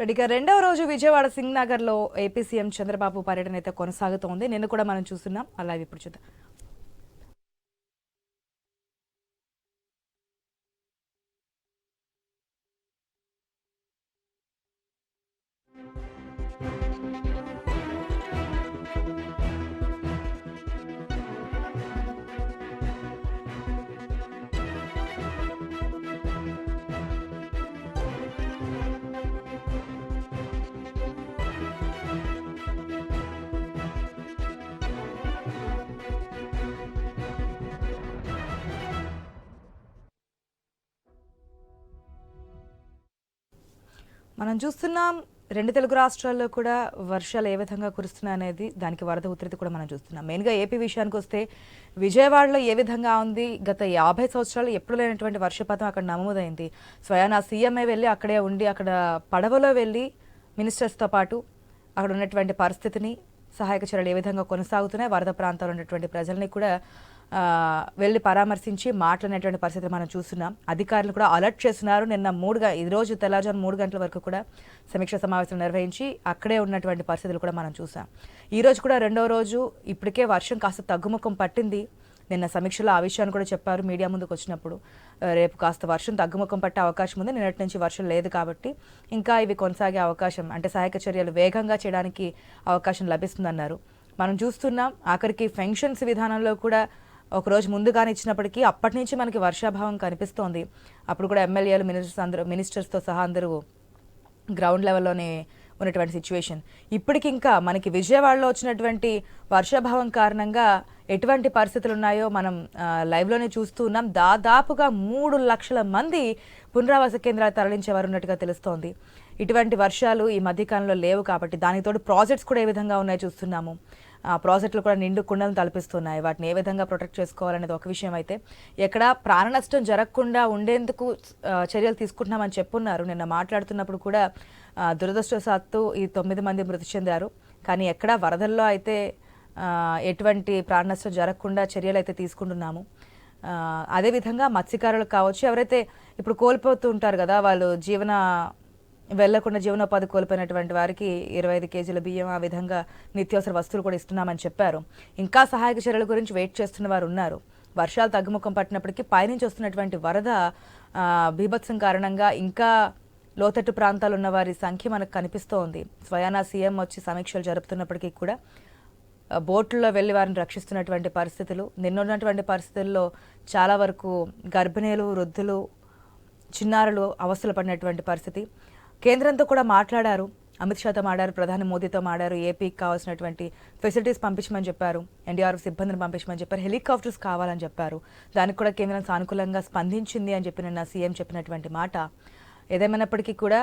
రెడ్డిగా రెండవ రోజు విజయవాడ సింగ్ నగర్లో ఏపీ సీఎం చంద్రబాబు పర్యటన అయితే కొనసాగుతోంది. నిన్న కూడా మనం చూస్తున్నాం. అలాగే ఇప్పుడు చూద్దాం. మనం చూస్తున్నాం రెండు తెలుగు రాష్ట్రాల్లో కూడా వర్షాలు ఏ విధంగా కురుస్తున్నాయి అనేది దానికి వరద ఉధృతి కూడా మనం చూస్తున్నాం. మెయిన్గా ఏపీ విషయానికి వస్తే విజయవాడలో ఏ విధంగా ఉంది? గత యాభై సంవత్సరాలు ఎప్పుడు లేనటువంటి వర్షపాతం అక్కడ నమోదైంది. స్వయానా సీఎంఏ వెళ్ళి అక్కడే ఉండి అక్కడ పడవలో వెళ్ళి మినిస్టర్స్తో పాటు అక్కడ ఉన్నటువంటి పరిస్థితిని సహాయక చర్యలు ఏ విధంగా కొనసాగుతున్నాయి వరద ప్రాంతాల్లో ఉన్నటువంటి ప్రజల్ని కూడా వెళ్ళి పరామర్శించి మాట్లాడినటువంటి పరిస్థితిని మనం చూస్తున్నాం. అధికారులు కూడా అలర్ట్ చేస్తున్నారు. నిన్న మూడు ఈరోజు ఈ తెల్లవారుజాము మూడు గంటల వరకు కూడా సమీక్ష సమావేశం నిర్వహించి అక్కడే ఉన్నటువంటి పరిస్థితులు కూడా మనం చూసాం. ఈరోజు కూడా రెండో రోజు ఇప్పటికే వర్షం కాస్త తగ్గుముఖం పట్టింది. నిన్న సమీక్షలో ఆ విషయాన్ని కూడా చెప్పారు మీడియా ముందుకు వచ్చినప్పుడు. రేపు కాస్త వర్షం తగ్గుముఖం పట్టే అవకాశం ఉంది. నిన్నటి నుంచి వర్షం లేదు కాబట్టి ఇంకా ఇవి కొనసాగే అవకాశం అంటే సహాయక చర్యలు వేగంగా చేయడానికి అవకాశం లభిస్తుందన్నారు. మనం చూస్తున్నాం ఆఖరికి ఫెన్షన్స్ విధానంలో కూడా ఒకరోజు ముందుగానే ఇచ్చినప్పటికీ అప్పటి నుంచి మనకి వర్షాభావం కనిపిస్తోంది. అప్పుడు కూడా ఎమ్మెల్యేలు మినిస్టర్స్ అందరూ మినిస్టర్స్తో సహా అందరూ గ్రౌండ్ లెవెల్లోనే ఉన్నటువంటి సిచ్యువేషన్ ఇప్పటికి ఇంకా మనకి విజయవాడలో వచ్చినటువంటి వర్షాభావం కారణంగా ఎటువంటి పరిస్థితులు ఉన్నాయో మనం లైవ్లోనే చూస్తూ ఉన్నాం. దాదాపుగా మూడు లక్షల మంది పునరావాస కేంద్రాలు తరలించేవారు ఉన్నట్టుగా తెలుస్తోంది. ఇటువంటి వర్షాలు ఈ మధ్యకాలంలో లేవు కాబట్టి దానికి తోడు ప్రాజెక్ట్స్ కూడా ఏ విధంగా ఉన్నాయో చూస్తున్నాము. ప్రాజెక్టులు కూడా నిండు కుండలను తలపిస్తున్నాయి. వాటిని ఏ విధంగా ప్రొటెక్ట్ చేసుకోవాలనేది ఒక విషయం అయితే ఎక్కడ ప్రాణ నష్టం జరగకుండా ఉండేందుకు చర్యలు తీసుకుంటున్నామని చెప్పున్నారు. నిన్న మాట్లాడుతున్నప్పుడు కూడా దురదృష్టవశాత్తు ఈ తొమ్మిది మంది మృతి చెందారు. కానీ ఎక్కడ వరదల్లో అయితే ఎటువంటి ప్రాణ నష్టం జరగకుండా చర్యలు అయితే తీసుకుంటున్నాము. అదేవిధంగా మత్స్యకారులకు కావచ్చు ఎవరైతే ఇప్పుడు కోల్పోతూ ఉంటారు కదా వాళ్ళు జీవన వెళ్ళకుండా జీవనోపాధి కోల్పోయినటువంటి వారికి ఇరవై ఐదు కేజీల బియ్యం ఆ విధంగా నిత్యావసర వస్తువులు కూడా ఇస్తున్నామని చెప్పారు. ఇంకా సహాయక చర్యల గురించి వెయిట్ చేస్తున్న వారు ఉన్నారు. వర్షాలు తగ్గుముఖం పట్టినప్పటికీ పైనుంచి వస్తున్నటువంటి వరద బీభత్సం కారణంగా ఇంకా లోతట్టు ప్రాంతాలు ఉన్న వారి సంఖ్య మనకు కనిపిస్తోంది. స్వయానా సీఎం వచ్చి సమీక్షలు జరుపుతున్నప్పటికీ కూడా బోట్లో వెళ్ళి వారిని రక్షిస్తున్నటువంటి పరిస్థితులు నిన్నున్నటువంటి పరిస్థితుల్లో చాలా వరకు గర్భిణీలు వృద్ధులు చిన్నారులు అవస్థలు పడినటువంటి పరిస్థితి. కేంద్రంతో కూడా మాట్లాడారు. అమిత్ షాతో మాడారు ప్రధాని మోదీతో మాడారు ఏపీకి కావాల్సినటువంటి ఫెసిలిటీస్ పంపించమని చెప్పారు ఎన్డీఆర్ఎఫ్ సిబ్బందిని పంపించమని చెప్పారు హెలికాప్టర్స్ కావాలని చెప్పారు. దానికి కూడా కేంద్రం సానుకూలంగా స్పందించింది అని చెప్పి నిన్న సీఎం చెప్పినటువంటి మాట. ఏదేమైనప్పటికీ కూడా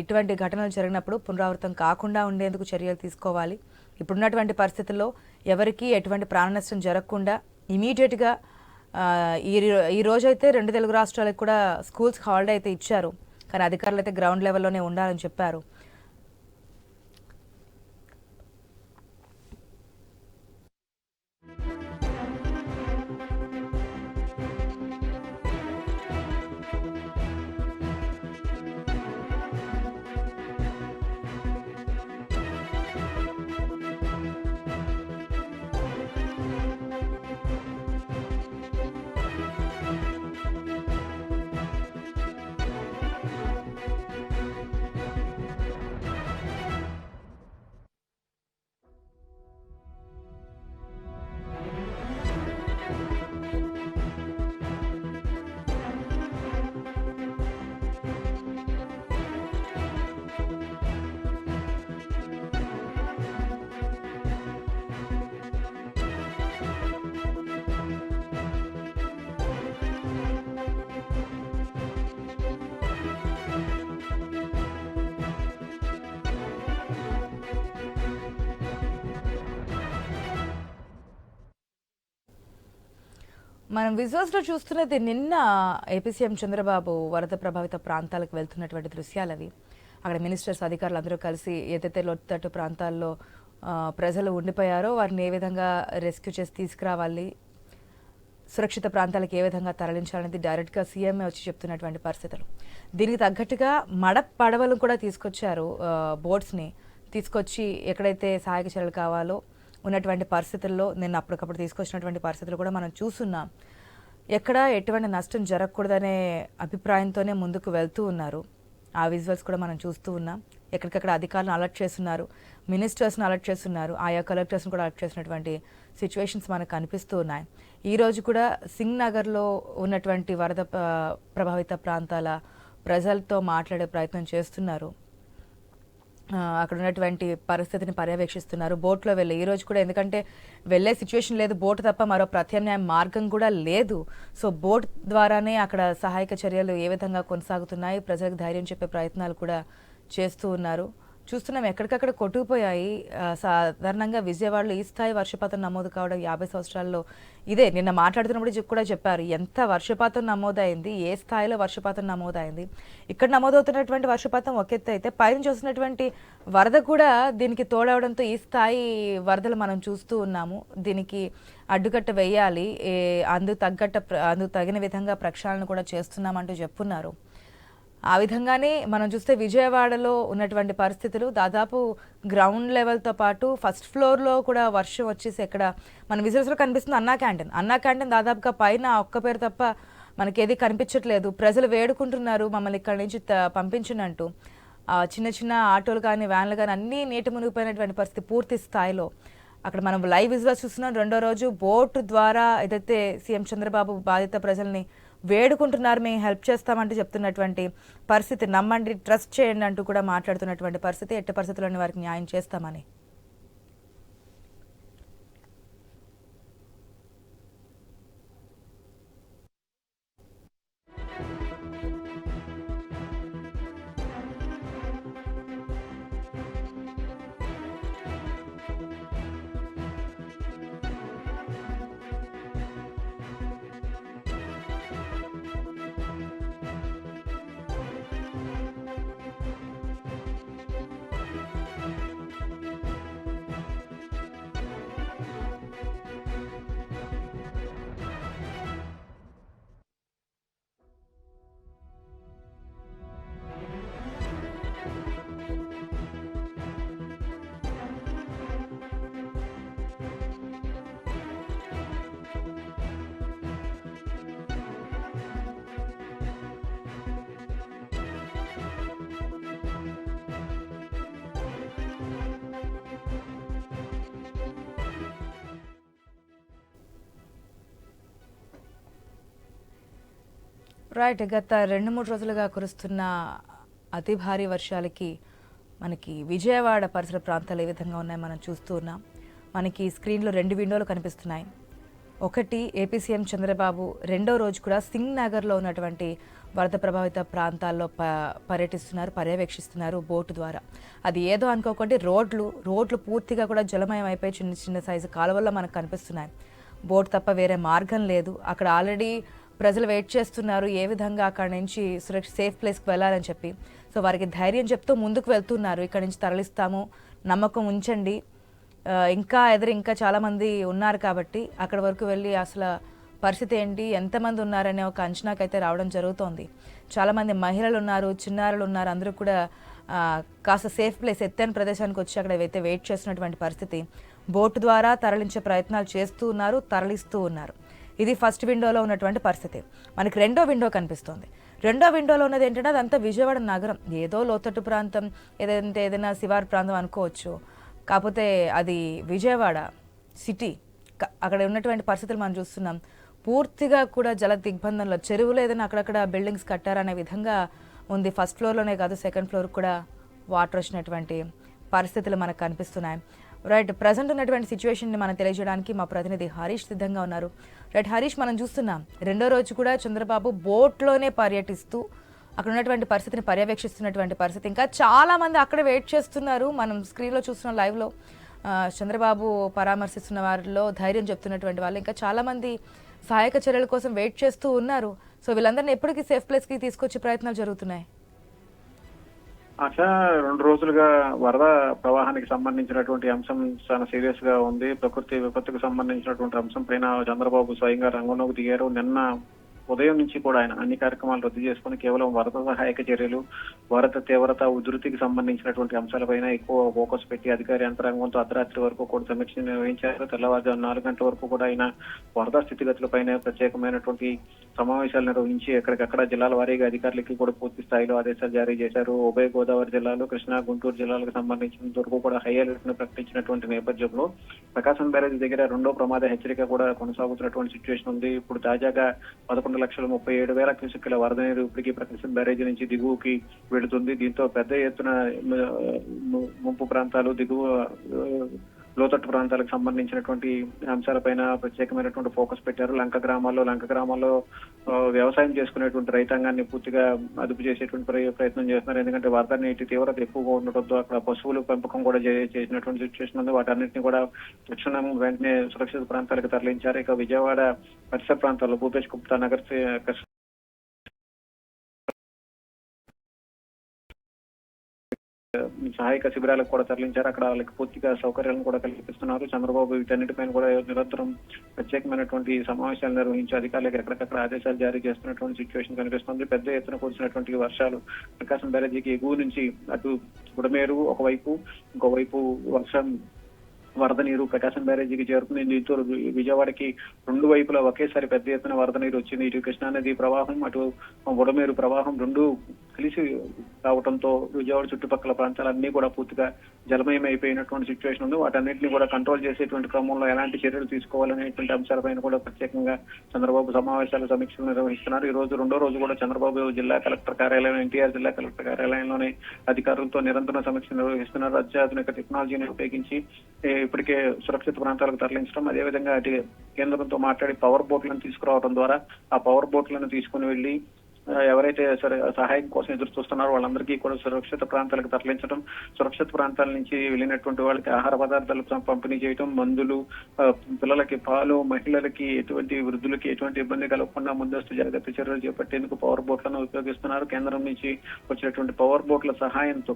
ఇటువంటి ఘటనలు జరిగినప్పుడు పునరావృతం కాకుండా ఉండేందుకు చర్యలు తీసుకోవాలి. ఇప్పుడున్నటువంటి పరిస్థితుల్లో ఎవరికి ఎటువంటి ప్రాణ నష్టం జరగకుండా ఇమీడియట్గా ఈ ఈ రోజైతే రెండు తెలుగు రాష్ట్రాలకు కూడా స్కూల్స్ హాలిడే అయితే ఇచ్చారు. కానీ అధికారులు అయితే గ్రౌండ్ లెవెల్లోనే ఉండాలని చెప్పారు. మనం విజువల్స్లో చూస్తున్నది నిన్న ఏపీ సీఎం చంద్రబాబు వరద ప్రభావిత ప్రాంతాలకు వెళ్తున్నటువంటి దృశ్యాలు అవి. అక్కడ మినిస్టర్స్ అధికారులు అందరూ కలిసి ఏదైతే లోతట్టు ప్రాంతాల్లో ప్రజలు ఉండిపోయారో వారిని ఏ విధంగా రెస్క్యూ చేసి తీసుకురావాలి సురక్షిత ప్రాంతాలకు ఏ విధంగా తరలించాలనేది డైరెక్ట్గా సీఎంఏ వచ్చి చెప్తున్నటువంటి పరిస్థితులు. దీనికి తగ్గట్టుగా మడ పడవలు కూడా తీసుకొచ్చారు బోట్స్ని తీసుకొచ్చి ఎక్కడైతే సహాయక చర్యలు కావాలో ఉన్నటువంటి పరిస్థితుల్లో నేను అప్పటికప్పుడు తీసుకొచ్చినటువంటి పరిస్థితులు కూడా మనం చూస్తున్నాం. ఎక్కడ ఎటువంటి నష్టం జరగకూడదనే అభిప్రాయంతోనే ముందుకు వెళ్తూ ఉన్నారు. ఆ విజువల్స్ కూడా మనం చూస్తూ ఉన్నాం. ఎక్కడికక్కడ అధికారులను అలర్ట్ చేస్తున్నారు. మినిస్టర్స్ని అలర్ట్ చేస్తున్నారు. ఆయా కలెక్టర్స్ని కూడా అలర్ట్ చేసినటువంటి సిచ్యువేషన్స్ మనకు కనిపిస్తూ ఉన్నాయి. ఈరోజు కూడా సింగ్ నగర్లో ఉన్నటువంటి వరద ప్రభావిత ప్రాంతాల ప్రజలతో మాట్లాడే ప్రయత్నం చేస్తున్నారు. అక్కడ ఉన్నటువంటి పరిస్థితిని పర్యవేక్షిస్తున్నారు. బోట్లో వెళ్ళి. ఈ రోజు కూడా ఎందుకంటే వెళ్ళే సిచ్యువేషన్ లేదు. బోట్ తప్ప మరో ప్రత్యామ్నాయ మార్గం కూడా లేదు. సో బోట్ ద్వారానే అక్కడ సహాయక చర్యలు ఏ విధంగా కొనసాగుతున్నాయి? ప్రజలకు ధైర్యం చెప్పే ప్రయత్నాలు కూడా చేస్తూ ఉన్నారు. చూస్తున్నాం ఎక్కడికక్కడ కొట్టుకుపోయాయి. సాధారణంగా విజయవాడలో ఈ స్థాయి వర్షపాతం నమోదు కావడం యాభై సంవత్సరాల్లో ఇదే. నిన్న మాట్లాడుతున్నప్పుడు కూడా చెప్పారు ఎంత వర్షపాతం నమోదైంది ఏ స్థాయిలో వర్షపాతం నమోదైంది. ఇక్కడ నమోదవుతున్నటువంటి వర్షపాతం ఒక ఎత్తు అయితే పైన చూసినటువంటి వరద కూడా దీనికి తోడవడంతో ఈ స్థాయి వరదలు మనం చూస్తూ ఉన్నాము. దీనికి అడ్డుకట్ట వేయాలి అందు అందుకు తగ్గట్ట ప్ర- అందుకు తగిన విధంగా ప్రక్షాళన కూడా చేస్తున్నామంటూ చెప్పున్నారు. ఆ విధంగానే మనం చూస్తే విజయవాడలో ఉన్నటువంటి పరిస్థితులు దాదాపు గ్రౌండ్ లెవెల్తో పాటు ఫస్ట్ ఫ్లోర్లో కూడా వర్షం వచ్చేసి ఎక్కడ మన విజువల్స్లో కనిపిస్తుంది అన్నా క్యాంటీన్ అన్నా క్యాంటీన్ దాదాపుగా పైన ఒక్క పేరు తప్ప మనకి ఏది కనిపించట్లేదు. ప్రజలు వేడుకుంటున్నారు మమ్మల్ని ఇక్కడి నుంచి పంపించినట్టు. పంపించినంటూ చిన్న చిన్న ఆటోలు కానీ వ్యాన్లు కానీ అన్నీ నీటి మునిగిపోయినటువంటి పరిస్థితి పూర్తి స్థాయిలో. అక్కడ మనం లైవ్ విజువల్స్ చూస్తున్నాం. రెండో రోజు బోట్ ద్వారా ఏదైతే సీఎం చంద్రబాబు బాధిత ప్రజల్ని వేడుకుంటున్నారు మేము హెల్ప్ చేస్తామంటూ చెప్తున్నటువంటి పరిస్థితి. నమ్మండి ట్రస్ట్ చేయండి అంటూ కూడా మాట్లాడుతున్నటువంటి పరిస్థితి. ఎట్టి పరిస్థితుల్లోని వారికి న్యాయం చేస్తామని. రైట్ గత రెండు మూడు రోజులుగా కురుస్తున్న అతి భారీ వర్షాలకి మనకి విజయవాడ పరిసర ప్రాంతాలు ఏ విధంగా ఉన్నాయో మనం చూస్తూ ఉన్నాం. మనకి స్క్రీన్లో రెండు విండోలు కనిపిస్తున్నాయి. ఒకటి ఏపీ సీఎం చంద్రబాబు రెండో రోజు కూడా సింగ్ నగర్లో ఉన్నటువంటి వరద ప్రభావిత ప్రాంతాల్లో ప పర్యటిస్తున్నారు పర్యవేక్షిస్తున్నారు బోటు ద్వారా. అది ఏదో అనుకోకుండా రోడ్లు రోడ్లు పూర్తిగా కూడా జలమయం అయిపోయి చిన్న చిన్న సైజు కాలువల్లో మనకు కనిపిస్తున్నాయి. బోట్ తప్ప వేరే మార్గం లేదు. అక్కడ ఆల్రెడీ ప్రజలు వెయిట్ చేస్తున్నారు ఏ విధంగా అక్కడ నుంచి సురక్ష సేఫ్ ప్లేస్కి వెళ్ళాలని చెప్పి. సో వారికి ధైర్యం చెప్తూ ముందుకు వెళ్తున్నారు. ఇక్కడ నుంచి తరలిస్తాము. నమ్మకం ఉంచండి. ఇంకా ఎదురు ఇంకా చాలామంది ఉన్నారు కాబట్టి అక్కడ వరకు వెళ్ళి అసలు పరిస్థితి ఏంటి ఎంతమంది ఉన్నారనే ఒక అంచనాకైతే రావడం జరుగుతోంది. చాలామంది మహిళలు ఉన్నారు చిన్నారులు ఉన్నారు. అందరూ కూడా కాస్త సేఫ్ ప్లేస్ ఎత్తైన ప్రదేశానికి వచ్చి అక్కడ అయితే వెయిట్ చేస్తున్నటువంటి పరిస్థితి బోటు ద్వారా తరలించే ప్రయత్నాలు చేస్తూ ఉన్నారు తరలిస్తూ ఉన్నారు. ఇది ఫస్ట్ విండోలో ఉన్నటువంటి పరిస్థితి. మనకి రెండో విండో కనిపిస్తుంది. రెండో విండోలో ఉన్నది ఏంటంటే అదంతా విజయవాడ నగరం. ఏదో లోతట్టు ప్రాంతం ఏదైతే ఏదైనా శివారు ప్రాంతం అనుకోవచ్చు. కాకపోతే అది విజయవాడ సిటీ. అక్కడ ఉన్నటువంటి పరిస్థితులు మనం చూస్తున్నాం. పూర్తిగా కూడా జల దిగ్బంధంలో చెరువులో ఏదైనా అక్కడక్కడ బిల్డింగ్స్ కట్టారనే విధంగా ఉంది. ఫస్ట్ ఫ్లోర్లోనే కాదు సెకండ్ ఫ్లోర్ కూడా వాటర్ వచ్చినటువంటి పరిస్థితులు మనకు కనిపిస్తున్నాయి. రైట్ ప్రజెంట్ ఉన్నటువంటి సిచ్యువేషన్ని మనం తెలియజేయడానికి మా ప్రతినిధి హరీష్ సిద్ధంగా ఉన్నారు. రైట్ హరీష్ మనం చూస్తున్నాం. రెండో రోజు కూడా చంద్రబాబు బోట్లోనే పర్యటిస్తూ అక్కడ ఉన్నటువంటి పరిస్థితిని పర్యవేక్షిస్తున్నటువంటి పరిస్థితి. ఇంకా చాలామంది అక్కడ వెయిట్ చేస్తున్నారు. మనం స్క్రీన్లో చూస్తున్న లైవ్లో చంద్రబాబు పరామర్శిస్తున్న వారిలో ధైర్యం చెప్తున్నటువంటి వాళ్ళు. ఇంకా చాలామంది సహాయక చర్యల కోసం వెయిట్ చేస్తూ ఉన్నారు. సో వీళ్ళందరినీ ఎప్పటికీ సేఫ్ ప్లేస్కి తీసుకొచ్చే ప్రయత్నాలు జరుగుతున్నాయి. అట్లా రెండు రోజులుగా వరద ప్రవాహానికి సంబంధించినటువంటి అంశం చాలా సీరియస్గా ఉంది. ప్రకృతి విపత్తుకు సంబంధించినటువంటి అంశం పైన చంద్రబాబు స్వయంగా రంగంలోకి దిగారు. నిన్న ఉదయం నుంచి కూడా ఆయన అన్ని కార్యక్రమాలు రద్దు చేసుకుని కేవలం వరద సహాయక చర్యలు వరద తీవ్రత ఉధృతికి సంబంధించినటువంటి అంశాలపైన ఎక్కువ ఫోకస్ పెట్టి అధికారి యంత్రాంగంతో అర్ధరాత్రి వరకు కూడా సమీక్ష నిర్వహించారు. తెల్లవారుజాము నాలుగు గంటల వరకు కూడా ఆయన వరద స్థితిగతులపైన ప్రత్యేకమైనటువంటి సమావేశాలు నిర్వహించి ఎక్కడికక్కడ జిల్లాల వారీగా అధికారులకి కూడా పూర్తి స్థాయిలో ఆదేశాలు జారీ చేశారు. ఉభయ గోదావరి జిల్లాలో కృష్ణా గుంటూరు జిల్లాలకు సంబంధించినంత వరకు కూడా హై అలర్ట్ను ప్రకటించినటువంటి నేపథ్యంలో ప్రకాశం బ్యారేజ్ దగ్గర రెండో ప్రమాద హెచ్చరిక కూడా కొనసాగుతున్నటువంటి సిచ్యువేషన్ ఉంది. ఇప్పుడు తాజాగా పదకొండు లక్షల ముప్పై ఏడు వేల క్యూసెక్కుల వరద నీరు ఇప్పటికీ ప్రకాశం బ్యారేజ్ నుంచి దిగువకి వెళుతుంది. దీంతో పెద్ద ఎత్తున ముంపు ప్రాంతాలు దిగువ లోతట్టు ప్రాంతాలకు సంబంధించినటువంటి అంశాలపైన ప్రత్యేకమైనటువంటి ఫోకస్ పెట్టారు. లంక గ్రామాల్లో లంక గ్రామాల్లో వ్యవసాయం చేసుకునేటువంటి రైతాంగాన్ని పూర్తిగా అదుపు చేసేటువంటి ప్రయత్నం చేస్తున్నారు. ఎందుకంటే వరద నీటి తీవ్రత ఎక్కువగా ఉండటంతో అక్కడ పశువులు పెంపకం కూడా చే- చేసినటువంటి సిచ్యువేషన్ ఉంది. వాటన్నింటినీ కూడా తక్షణం వెంటనే సురక్షిత ప్రాంతాలకు తరలించారు. ఇక విజయవాడ పరిసర ప్రాంతాల్లో భూపేష్ గుప్తా నగర్ సహాయక శిబిరాలకు కూడా తరలించారు. అక్కడ వాళ్ళకి పూర్తిగా సౌకర్యాలను కూడా కల్పిస్తున్నారు. చంద్రబాబు వీటన్నిటిపైన కూడా నిరంతరం ప్రత్యేకమైనటువంటి సమావేశాలు నిర్వహించి అధికారులకు ఎక్కడికక్కడ ఆదేశాలు జారీ చేస్తున్నటువంటి సిచ్యువేషన్ కనిపిస్తుంది. పెద్ద ఎత్తున కురిసినటువంటి వర్షాలు ప్రకాశం బ్యారేజీకి ఎగువ నుంచి అటు గుడమేరు ఒకవైపు ఇంకోవైపు వర్షం వరద నీరు ప్రకాశం బ్యారేజీకి చేరుతుంది. దీంతో విజయవాడకి రెండు వైపులా ఒకేసారి పెద్ద ఎత్తున వరద నీరు వచ్చింది. ఇటు కృష్ణానది ప్రవాహం అటు బుడమేరు ప్రవాహం రెండు కలిసి రావడంతో విజయవాడ చుట్టుపక్కల ప్రాంతాలన్నీ కూడా పూర్తిగా జలమయం అయిపోయినటువంటి సిచ్యువేషన్ ఉంది. వాటన్నింటినీ కూడా కంట్రోల్ చేసేటువంటి క్రమంలో ఎలాంటి చర్యలు తీసుకోవాలనేటువంటి అంశాలపైన కూడా ప్రత్యేకంగా చంద్రబాబు సమావేశాల సమీక్షలు నిర్వహిస్తున్నారు. ఈ రోజు రెండో రోజు కూడా చంద్రబాబు జిల్లా కలెక్టర్ కార్యాలయం ఎన్టీఆర్ జిల్లా కలెక్టర్ కార్యాలయంలోనే అధికారులతో నిరంతర సమీక్ష నిర్వహిస్తున్నారు. అత్యాధునిక టెక్నాలజీని ఉపయోగించి ఇప్పటికే సురక్షిత ప్రాంతాలకు తరలించడం అదేవిధంగా అటు కేంద్రంతో మాట్లాడి పవర్ బోట్లను తీసుకురావడం ద్వారా ఆ పవర్ బోట్లను తీసుకుని వెళ్ళి ఎవరైతే సరే సహాయం కోసం ఎదురు చూస్తున్నారో వాళ్ళందరికీ కూడా సురక్షిత ప్రాంతాలకు తరలించడం సురక్షిత ప్రాంతాల నుంచి వెళ్ళినటువంటి వాళ్ళకి ఆహార పదార్థాలు పంపిణీ చేయడం మందులు పిల్లలకి పాలు మహిళలకి ఎటువంటి వృద్ధులకి ఎటువంటి ఇబ్బంది కలగకుండా ముందస్తు జాగ్రత్త చర్యలు చేపట్టేందుకు పవర్ బోట్లను ఉపయోగిస్తున్నారు. కేంద్రం నుంచి వచ్చినటువంటి పవర్ బోట్ల సహాయంతో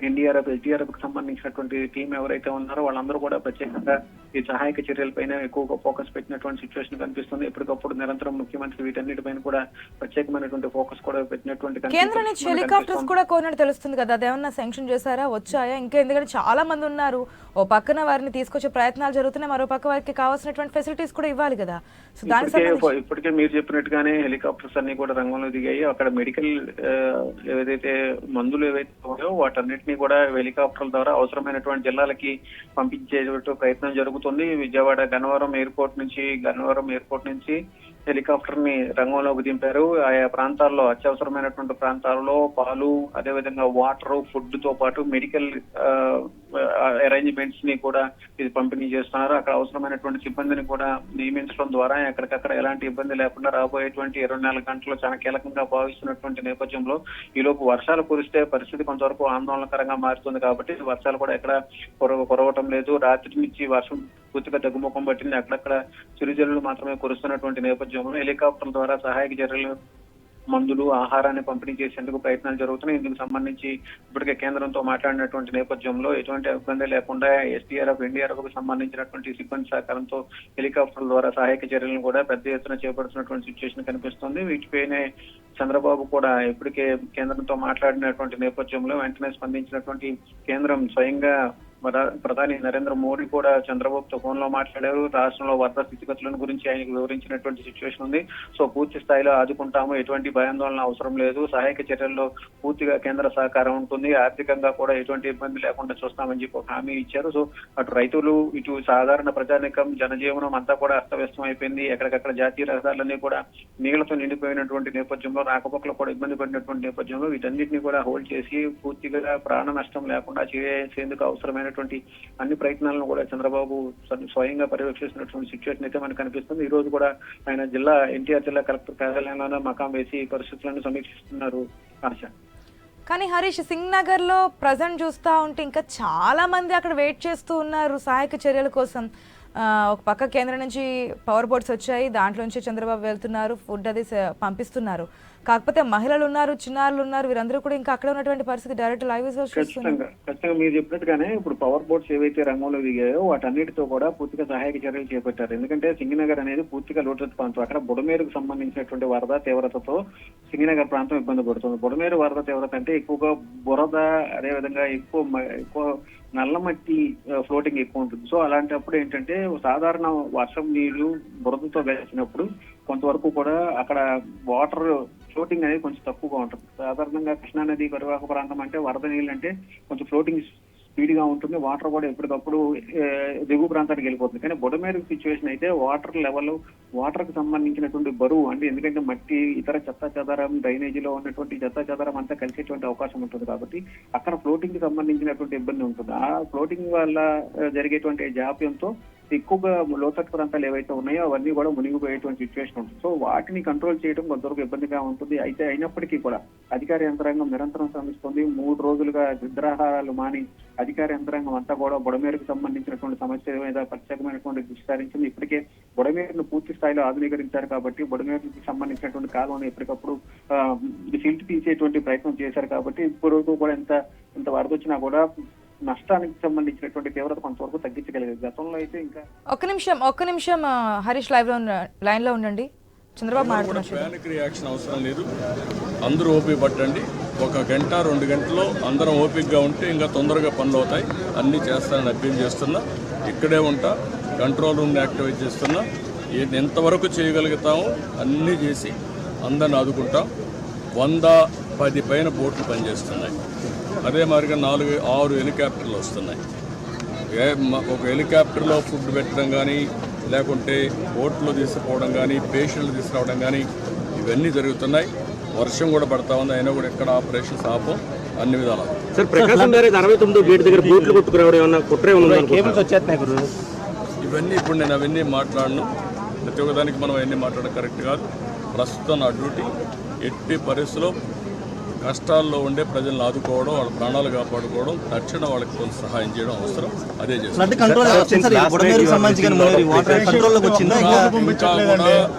ఎన్డీఆర్ఎఫ్ ఎస్డీఆర్ఎఫ్కి సంబంధించినటువంటి టీం ఎవరైతే ఉన్నారో వాళ్ళందరూ కూడా ప్రత్యేకంగా ఈ సహాయక చర్యలపైన ఎక్కువగా ఫోకస్ పెట్టినటువంటి సిచ్యువేషన్ కనిపిస్తుంది. ఎప్పటికప్పుడు నిరంతరం ముఖ్యమంత్రి వీటన్నిటిపైన కూడా ప్రత్యేకమైనటువంటి ఫోకస్ కూడా పెట్టినటువంటి కేంద్రం నుంచి హెలికాప్టర్స్ కూడా కోరినట్టు తెలుస్తుంది కదా? అదేమన్నా శాంక్షన్ చేశారా? వచ్చాయా? ఇంకా ఎందుకంటే చాలా మంది ఉన్నారు. ఓ పక్కన వారిని తీసుకొచ్చే ప్రయత్నాలు జరుగుతున్నాయి. మరో పక్క వారికి కావాల్సినటువంటి ఫెసిలిటీస్ కూడా ఇవ్వాలి కదా? సో దానికి ఇప్పటికే మీరు చెప్పినట్టుగానే హెలికాప్టర్స్ అన్ని కూడా రంగంలో దిగాయి. అక్కడ మెడికల్ ఏదైతే మందులు ఏవైతే ఉన్నాయో వాటన్నిటిని కూడా హెలికాప్టర్ల ద్వారా అవసరమైనటువంటి జిల్లాలకి పంపించేటువంటి ప్రయత్నం జరుగుతుంది. విజయవాడ గన్నవరం ఎయిర్పోర్ట్ నుంచి గన్నవరం ఎయిర్పోర్ట్ నుంచి హెలికాప్టర్ని రంగంలోకి దింపారు. ఆయా ప్రాంతాల్లో అత్యవసరమైనటువంటి ప్రాంతాల్లో పాలు అదేవిధంగా వాటర్ ఫుడ్తో పాటు మెడికల్ అరేంజ్మెంట్స్ని కూడా ఇది పంపిణీ చేస్తున్నారు. అక్కడ అవసరమైనటువంటి సిబ్బందిని కూడా నియమించడం ద్వారా ఎక్కడికక్కడ ఎలాంటి ఇబ్బంది లేకుండా రాబోయేటువంటి ఇరవై నాలుగు గంటలు చాలా కీలకంగా భావిస్తున్నటువంటి నేపథ్యంలో ఈ లోపు వర్షాలు కురిస్తే పరిస్థితి కొంతవరకు ఆందోళనకరంగా మారుతుంది కాబట్టి వర్షాలు కూడా ఎక్కడ కురవటం లేదు. రాత్రి నుంచి వర్షం పూర్తిగా తగ్గుముఖం పట్టింది. అక్కడక్కడ చిరుజల్లులు మాత్రమే కురుస్తున్నటువంటి నేపథ్యంలో హెలికాప్టర్ల ద్వారా సహాయక చర్యలు మందులు ఆహారాన్ని పంపిణీ చేసేందుకు ప్రయత్నాలు జరుగుతున్నాయి. ఇందుకు సంబంధించి ఇప్పటికే కేంద్రంతో మాట్లాడినటువంటి నేపథ్యంలో ఎటువంటి ఇబ్బంది లేకుండా ఎస్డీఆర్ఎఫ్ ఎన్డీఆర్ఎఫ్కు సంబంధించినటువంటి సిబ్బంది సహకారంతో హెలికాప్టర్ల ద్వారా సహాయక చర్యలను కూడా పెద్ద ఎత్తున చేపడుతున్నటువంటి సిచ్యువేషన్ కనిపిస్తుంది. వీటిపైనే చంద్రబాబు కూడా ఇప్పటికే కేంద్రంతో మాట్లాడినటువంటి నేపథ్యంలో వెంటనే స్పందించినటువంటి కేంద్రం స్వయంగా ప్రధాని నరేంద్ర మోడీ కూడా చంద్రబాబుతో ఫోన్లో మాట్లాడారు. రాష్ట్రంలో వరద స్థితిగతులను గురించి ఆయనకు వివరించినటువంటి సిచ్యువేషన్ ఉంది. సో పూర్తి స్థాయిలో ఆదుకుంటాము. ఎటువంటి భయాందోళన అవసరం లేదు. సహాయక చర్యల్లో పూర్తిగా కేంద్ర సహకారం ఉంటుంది. ఆర్థికంగా కూడా ఎటువంటి ఇబ్బంది లేకుండా చూస్తామని చెప్పి ఒక హామీ ఇచ్చారు. సో అటు రైతులు ఇటు సాధారణ ప్రజానికం జనజీవనం అంతా కూడా అస్తవ్యస్తం అయిపోయింది. ఎక్కడికక్కడ జాతీయ రహదారులన్నీ కూడా నీళ్ళతో నిండిపోయినటువంటి నేపథ్యంలో రాకపోకలు కూడా ఇబ్బంది పడినటువంటి నేపథ్యంలో వీటన్నిటిని కూడా హోల్డ్ చేసి పూర్తిగా ప్రాణ నష్టం లేకుండా చేసేందుకు అవసరమైన రకమైనటువంటి అన్ని ప్రయత్నాలను కూడా చంద్రబాబు స్వయంగా పర్యవేక్షిస్తున్నటువంటి సిచ్యువేషన్ అయితే మనకు కనిపిస్తుంది. ఈ రోజు కూడా ఆయన జిల్లా ఎన్టీఆర్ జిల్లా కలెక్టర్ కార్యాలయంలోనే మకాం వేసి పరిస్థితులను సమీక్షిస్తున్నారు ఆశ. కానీ హరీష్ సింగ్ నగర్లో ప్రజెంట్ చూస్తూ ఉంటే ఇంకా చాలా మంది అక్కడ వెయిట్ చేస్తూ ఉన్నారు సహాయక చర్యల కోసం. ఒక పక్క కేంద్రం నుంచి పవర్ బోర్డ్స్ వచ్చాయి దాంట్లో నుంచి చంద్రబాబు వెళ్తున్నారు ఫుడ్ అది పంపిస్తున్నారు. కాకపోతే మహిళలు ఉన్నారు చిన్నారులు ఉన్నారు వీరందరూ కూడా ఇంకా అక్కడ ఉన్నటువంటి పరిస్థితి డైరెక్ట్ లైవ్ ఖచ్చితంగా ఖచ్చితంగా మీరు చెప్పినట్టుగానే ఇప్పుడు పవర్ బోట్స్ ఏవైతే రంగంలో దిగాయో వాటన్నిటితో కూడా పూర్తిగా సహాయక చర్యలు చేపట్టారు. ఎందుకంటే సింగనగర్ అనేది పూర్తిగా లోతట్టు ప్రాంతం. అక్కడ బుడమేరుకు సంబంధించినటువంటి వరద తీవ్రతతో సింగనగర్ ప్రాంతం ఇబ్బంది పడుతుంది. బుడమేరు వరద తీవ్రత అంటే ఎక్కువగా బురద అదేవిధంగా ఎక్కువ ఎక్కువ నల్ల మట్టి ఫ్లోటింగ్ ఎక్కువ ఉంటుంది. సో అలాంటప్పుడు ఏంటంటే సాధారణ వర్షం నీళ్ళు బురదతో కలిసినప్పుడు కొంతవరకు కూడా అక్కడ వాటర్ ఫ్లోటింగ్ అనేది కొంచెం తక్కువగా ఉంటుంది. సాధారణంగా కృష్ణా నది పరివాహక ప్రాంతం అంటే వరద నీళ్ళు అంటే కొంచెం ఫ్లోటింగ్ స్పీడ్గా ఉంటుంది. వాటర్ కూడా ఎప్పటికప్పుడు దిగువ ప్రాంతానికి వెళ్ళిపోతుంది. కానీ బుడమేరు సిచ్యువేషన్ అయితే వాటర్ లెవెల్ వాటర్కి సంబంధించినటువంటి బరువు అంటే ఎందుకంటే మట్టి ఇతర చెత్త చెదారం డ్రైనేజీలో ఉన్నటువంటి చెత్త చెదారం అంతా కలిసేటువంటి అవకాశం ఉంటుంది కాబట్టి అక్కడ ఫ్లోటింగ్కి సంబంధించినటువంటి ఇబ్బంది ఉంటుంది. ఆ ఫ్లోటింగ్ వల్ల జరిగేటువంటి జాప్యంతో ఎక్కువగా లోతట్టు ప్రాంతాలు ఏవైతే ఉన్నాయో అవన్నీ కూడా మునిగిపోయేటువంటి సిచ్యువేషన్ ఉంటుంది. సో వాటిని కంట్రోల్ చేయడం కొంతవరకు ఇబ్బందిగా ఉంటుంది. అయితే అయినప్పటికీ కూడా అధికార యంత్రాంగం నిరంతరం శ్రమిస్తుంది. మూడు రోజులుగా నిద్రాహారాలు మాని అధికార యంత్రాంగం అంతా కూడా బుడమేరుకు సంబంధించినటువంటి సమస్య మీద ప్రత్యేకమైనటువంటి దృష్టి సారించింది. ఇప్పటికే బుడమేరును పూర్తి స్థాయిలో ఆధునీకరించారు కాబట్టి బుడమేరుకి సంబంధించినటువంటి కాలువను ఎప్పటికప్పుడు ఫిల్ట్ తీసేటువంటి ప్రయత్నం చేశారు కాబట్టి ఇప్పుడు కూడా ఎంత ఇంత వరద వచ్చినా కూడా నష్టానికి సంబంధించినటువంటి తీవ్రత కొంతవరకు తగ్గించగలిగేది గతంలో అయితే ఇంకా ఒక్క నిమిషం ఒక్క నిమిషం హరీష్ లైవ్లో లైన్లో ఉండండి. చంద్రబాబు. ప్యానిక్ రియాక్షన్ అవసరం లేదు. అందరూ ఓపిక పట్టండి. ఒక గంట రెండు గంటల్లో అందరం ఓపికగా ఉంటే ఇంకా తొందరగా పనులు అవుతాయి అన్నీ చేస్తానని అప్పీల్ చేస్తున్నా. ఇక్కడే ఉంటా కంట్రోల్ రూమ్ని యాక్టివేట్ చేస్తున్నా. ఎంతవరకు చేయగలుగుతామో అన్నీ చేసి అందరిని ఆదుకుంటాం. వంద పది పైన బోట్లు పనిచేస్తున్నాయి. అదే మాదిరిగా నాలుగు ఆరు హెలికాప్టర్లు వస్తున్నాయి. ఏ ఒక హెలికాప్టర్లో ఫుడ్ పెట్టడం కానీ లేకుంటే బోట్లో తీసుకుపోవడం కానీ పేషెంట్లు తీసుకురావడం కానీ ఇవన్నీ జరుగుతున్నాయి. వర్షం కూడా పడతా ఉంది. అయినా కూడా ఎక్కడ ఆపరేషన్స్ ఆపం అన్ని విధాలు. సార్ ప్రకాశం బ్యారేజ్ అరవై తొమ్మిదో గేట్ దగ్గర బూట్లు కొట్టుకురావడం ఏమన్నా కుట్రే ఉంది ఇవన్నీ ఇప్పుడు నేను అవన్నీ మాట్లాడను. ప్రతి ఒక్కదానికి మనం అవన్నీ మాట్లాడడం కరెక్ట్ కాదు. ప్రస్తుతం నా డ్యూటీ ఎట్టి పరిస్థితుల్లో కష్టాల్లో ఉండే ప్రజలను ఆదుకోవడం వాళ్ళ ప్రాణాలు కాపాడుకోవడం తక్షణ వాళ్ళకి కొంత సహాయం చేయడం అవసరం. అదే చేస్తాం.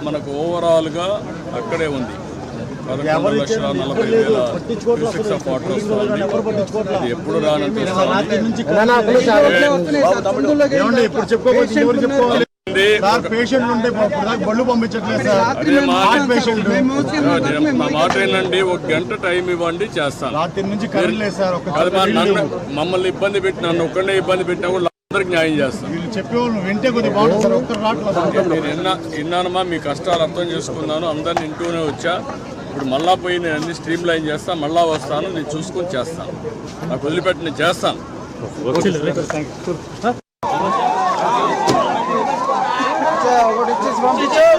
మనకు ఓవరాల్గా అక్కడే ఉంది. పదకొండు లక్షల నలభై వేల క్యూసెక్స్ ఆఫ్ వాటర్ వస్తుంది. అది ఎప్పుడు రానంత సార్ పేషెంట్ ఉంటే బళ్ళు పంపించట్లేదు సార్. అదే మాట ఏంటండి ఒక గంట టైం ఇవ్వండి చేస్తాను. రాత్రి నుంచి కరెంట్ లేదు సార్ ఒక అది మా నన్ను మమ్మల్ని ఇబ్బంది పెట్టి నన్ను ఒక్కడే ఇబ్బంది పెట్టినా కూడా అందరికి న్యాయం చేస్తాను. వీళ్ళు చెప్పేవాళ్ళు వింటే కొద్దిగా బాగుంటుంది విన్నానమ్మా మీ కష్టాలు అర్థం చేసుకున్నాను అందరిని ఇంటూనే వచ్చా. ఇప్పుడు మళ్ళా పోయి నేను అన్ని స్ట్రీమ్ లైన్ చేస్తాను మళ్ళా వస్తాను నేను చూసుకొని చేస్తాను. నాకు వదిలిపెట్టి నేను చేస్తాను. ఇక్కడ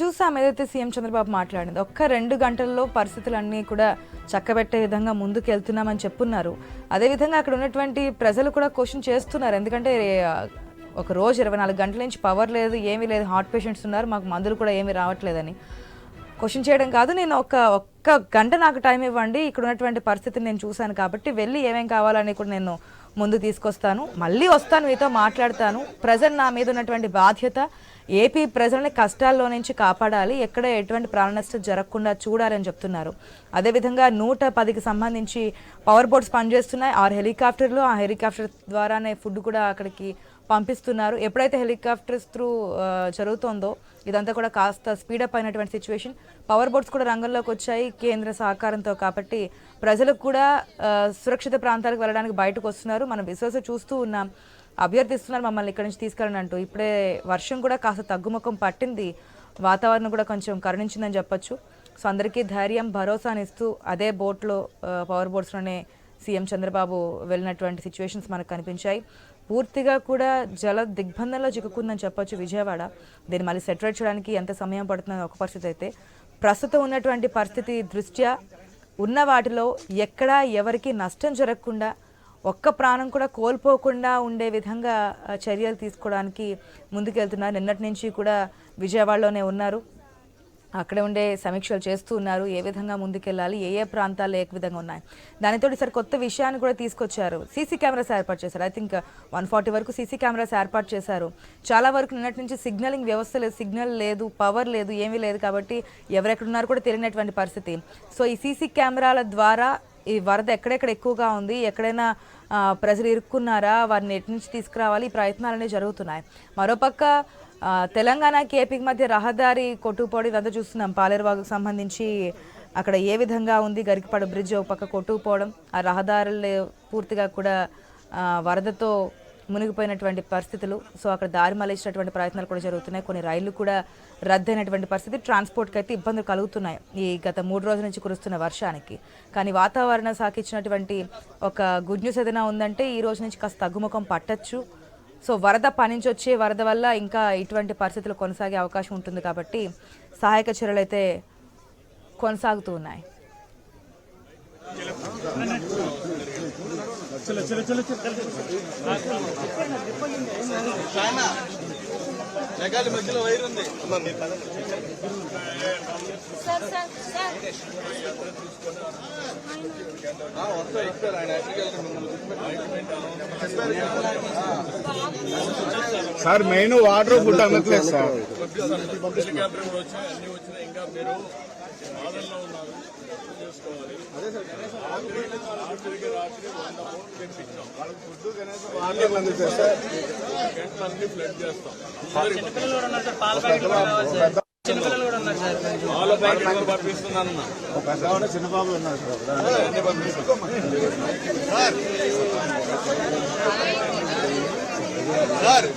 చూసాం ఏదైతే సీఎం చంద్రబాబు మాట్లాడింది ఒక్క రెండు గంటల్లో పరిస్థితులన్నీ కూడా చక్కబెట్టే విధంగా ముందుకు వెళ్తున్నామని చెప్పున్నారు అదేవిధంగా అక్కడ ఉన్నటువంటి ప్రజలు కూడా క్వశ్చన్ చేస్తున్నారు. ఎందుకంటే ఒక రోజు ఇరవై నాలుగు గంటల నుంచి పవర్ లేదు ఏమీ లేదు హార్ట్ పేషెంట్స్ ఉన్నారు మాకు మందులు కూడా ఏమీ రావట్లేదని. క్వశ్చన్ చేయడం కాదు నేను ఒక ఒక్క గంట నాకు టైం ఇవ్వండి ఇక్కడ ఉన్నటువంటి పరిస్థితిని నేను చూశాను కాబట్టి వెళ్ళి ఏమేం కావాలని కూడా నేను ముందు తీసుకొస్తాను. మళ్ళీ వస్తాను మీతో మాట్లాడతాను. ప్రజెంట్ నా మీద ఉన్నటువంటి బాధ్యత ఏపీ ప్రజల్ని కష్టాల్లో నుంచి కాపాడాలి ఎక్కడ ఎటువంటి ప్రాణ నష్టం జరగకుండా చూడాలని చెప్తున్నారు. అదేవిధంగా నూట పదికి సంబంధించి పవర్ బోట్స్ పనిచేస్తున్నాయి. ఆరు హెలికాప్టర్లు ఆ హెలికాప్టర్ ద్వారానే ఫుడ్ కూడా అక్కడికి పంపిస్తున్నారు. ఎప్పుడైతే హెలికాప్టర్స్ త్రూ జరుగుతోందో ఇదంతా కూడా కాస్త స్పీడప్ అయినటువంటి సిచ్యువేషన్. పవర్ బోట్స్ కూడా రంగంలోకి వచ్చాయి కేంద్ర సహకారంతో కాబట్టి ప్రజలకు కూడా సురక్షిత ప్రాంతాలకు వెళ్ళడానికి బయటకు వస్తున్నారు. మనం విశ్వాస చూస్తూ ఉన్నాం. అభ్యర్థిస్తున్నారు మమ్మల్ని ఇక్కడి నుంచి తీసుకెళ్ళండి అంటూ. ఇప్పుడే వర్షం కూడా కాస్త తగ్గుముఖం పట్టింది. వాతావరణం కూడా కొంచెం కరుణించిందని చెప్పొచ్చు. సో అందరికీ ధైర్యం భరోసానిస్తూ అదే బోట్లో పవర్ బోట్స్లోనే సీఎం చంద్రబాబు వెళ్ళినటువంటి సిచ్యువేషన్స్ మనకు కనిపించాయి. పూర్తిగా కూడా జల దిగ్బంధంలో చిక్కుకుందని చెప్పొచ్చు విజయవాడ. దీన్ని మళ్ళీ సెటరేట్ చేయడానికి ఎంత సమయం పడుతుందని ఒక పరిస్థితి అయితే. ప్రస్తుతం ఉన్నటువంటి పరిస్థితి దృష్ట్యా ఉన్న వాటిలో ఎక్కడా ఎవరికి నష్టం జరగకుండా ఒక్క ప్రాణం కూడా కోల్పోకుండా ఉండే విధంగా చర్యలు తీసుకోవడానికి ముందుకెళ్తున్నారు. నిన్నటి నుంచి కూడా విజయవాడలోనే ఉన్నారు. అక్కడ ఉండే సమీక్షలు చేస్తూ ఉన్నారు. ఏ విధంగా ముందుకెళ్ళాలి? ఏ ఏ ప్రాంతాలు ఏ విధంగా ఉన్నాయి? దానితో సార్ కొత్త విషయాన్ని కూడా తీసుకొచ్చారు. సీసీ కెమెరాస్ ఏర్పాటు చేశారు. ఐ థింక్ వన్ ఫార్టీ వరకు సీసీ కెమెరాస్ ఏర్పాటు చేశారు. చాలా వరకు నిన్నటి నుంచి సిగ్నలింగ్ వ్యవస్థ లేదు సిగ్నల్ లేదు పవర్ లేదు ఏమీ లేదు కాబట్టి ఎవరెక్కడున్నారు కూడా తెలియనటువంటి పరిస్థితి. సో ఈ సీసీ కెమెరాల ద్వారా ఈ వరద ఎక్కడెక్కడ ఎక్కువగా ఉంది ఎక్కడైనా ప్రజలు ఇరుక్కున్నారా వారిని ఎటు నుంచి తీసుకురావాలి ఈ ప్రయత్నాలు అనేవి జరుగుతున్నాయి. మరోపక్క ఆ, తెలంగాణకి ఏపీకి మధ్య రహదారి కొట్టుకుపోవడం ఇదంతా చూస్తున్నాం. పాలేరువాగుకు సంబంధించి అక్కడ ఏ విధంగా ఉంది గరికపాడు బ్రిడ్జ్ ఒక పక్క కొట్టుకుపోవడం ఆ రహదారులు పూర్తిగా కూడా వరదతో మునిగిపోయినటువంటి పరిస్థితులు. సో అక్కడ దారి మళ్ళించినటువంటి ప్రయత్నాలు కూడా జరుగుతున్నాయి. కొన్ని రైళ్ళు కూడా రద్దయినటువంటి పరిస్థితి ట్రాన్స్పోర్ట్కి అయితే ఇబ్బందులు కలుగుతున్నాయి ఈ గత మూడు రోజుల నుంచి కురుస్తున్న వర్షానికి. కానీ వాతావరణ శాఖ ఇచ్చినటువంటి ఒక గుడ్ న్యూస్ ఏదైనా ఉందంటే ఈ రోజు నుంచి కాస్త తగ్గుముఖం పట్టచ్చు. సో వరద పనించి వచ్చే వరద వల్ల ఇంకా ఇటువంటి పరిస్థితులు కొనసాగే అవకాశం ఉంటుంది కాబట్టి సహాయక చర్యలు అయితే కొనసాగుతూ ఉన్నాయి. సార్ మెయిన్ వాటర్ ఫుడ్ అందట్లేదు సార్. హెలికాప్టర్ కూడా వచ్చాయి అన్ని వచ్చినాయి. ఇంకా మీరు బాధల్లో ఉన్నారు. అర్థం చేసుకోవాలి రాత్రికి రాత్రి వంద కోట్లు తెప్పించాం గంటలు అన్ని ఫ్లడ్ చేస్తాం. పాల ప్యాకెట్ పంపిస్తున్నాను చిన్నబాబు ఉన్నారు సార్.